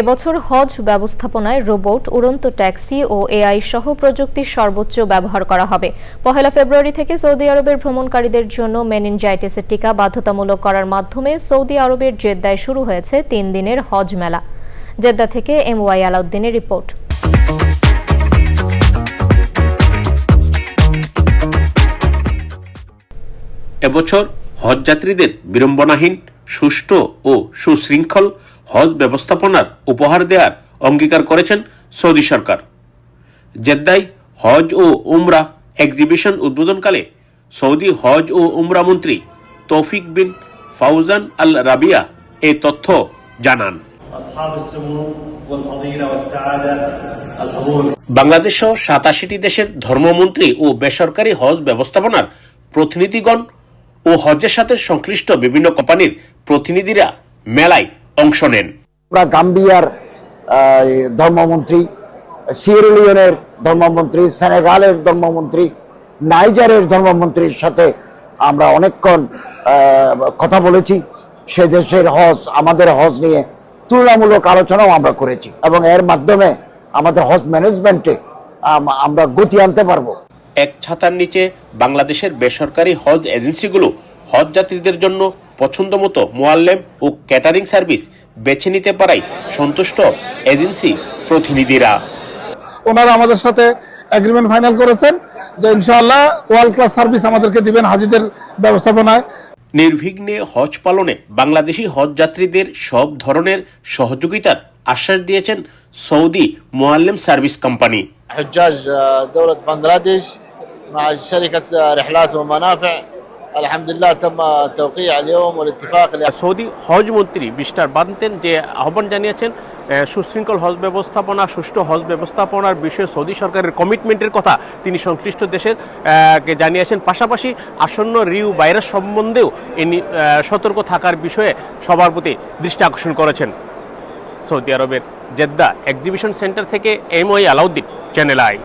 এবছর হজ ব্যবস্থাপনায় রোবট, উড়ন্ত ট্যাক্সি ও এআই সহ প্রযুক্তির সর্বোচ্চ ব্যবহার করা হবে। পহেলা ফেব্রুয়ারি থেকে সৌদি আরবের ভ্রমণকারীদের জন্য মেনিনজাইটিসের টিকা বাধ্যতামূলক করার মাধ্যমে সৌদি আরবের জেদ্দায় শুরু হয়েছে তিন দিনের হজ মেলা। জেদ্দা থেকে এম ওয়াই আলাউদ্দিনের রিপোর্ট। এবছর হজযাত্রীদের বিড়ম্বনাহীন, সুষ্ঠু ও সুশৃঙ্খল হজ ব্যবস্থাপনার উপহার দেওয়ার অঙ্গীকার করেছেন সৌদি সরকার। জেদ্দায় হজ ও উমরা এক্সিবিশন উদ্বোধনকালে সৌদি হজ ও উমরা মন্ত্রী তৌফিক বিন ফাউজান আল রাবিয়া এই তথ্য জানান। বাংলাদেশ সহ সাতাশিটি দেশের ধর্মমন্ত্রী ও বেসরকারি হজ ব্যবস্থাপনার প্রতিনিধিগণ ও হজের সাথে সংশ্লিষ্ট বিভিন্ন কোম্পানির প্রতিনিধিরা মেলায় অংশ নেন। আমরা গাম্বিয়ার ধর্মমন্ত্রী সিয়েরলিয়নের ধর্মমন্ত্রী সেনেগালের ধর্মমন্ত্রী নাইজারের ধর্মমন্ত্রীর সাথে আমরা অনেকক্ষণ কথা বলেছি। সে দেশের হজ আমাদের হজ নিয়ে তুলনামূলক আলোচনাও আমরা করেছি এবং এর মাধ্যমে আমাদের হজ ম্যানেজমেন্টে আমরা গতি আনতে পারব। এক ছাতার নিচে বাংলাদেশের বেসরকারি হজ এজেন্সিগুলো হজ যাত্রীদের জন্য পছন্দমতো মোয়াল্লেম ও ক্যাটারিং সার্ভিস বেছে নিতে পারায় সন্তুষ্ট এজেন্সি প্রতিনিধিরা ওনারা আমাদের সাথে এগ্রিমেন্ট ফাইনাল করেছেন যে ইনশাআল্লাহ ওয়ার্ল্ড ক্লাস সার্ভিস আমাদেরকে দিবেন হাজিদের ব্যবস্থাপনায় নির্বিঘ্নে হজ পালনে বাংলাদেশি হজ যাত্রীদের সব ধরনের সহযোগিতার আশ্বাস দিয়েছেন সৌদি মোয়াল্লেম সার্ভিস কোম্পানি حجاج دولة بنغلاديش مع شركة رحلات ومنافع الحمد لله تم التوقيع اليوم والاتفاق সৌদি হজ মন্ত্রী মিস্টার বানতেন যে আহ্বান জানিয়েছেন আহ, সুশৃঙ্খল হজ ব্যবস্থাপনা সুষ্ঠু হজ ব্যবস্থাপনার বিষয়ে সৌদি সরকারের কমিটমেন্টের কথা তিনি সংশ্লিষ্ট দেশের আহ, কে জানিয়েছেন পাশাপাশি আসন্ন রিউ ভাইরাস সম্বন্ধেও ইনি আহ, সতর্ক থাকার বিষয়ে সবার প্রতি দৃষ্টি আকর্ষণ করেছেন সৌদি আরবের জেদ্দা এক্সিবিশন সেন্টার থেকে এম ওই আলাউদ্দিন চ্যানেল আই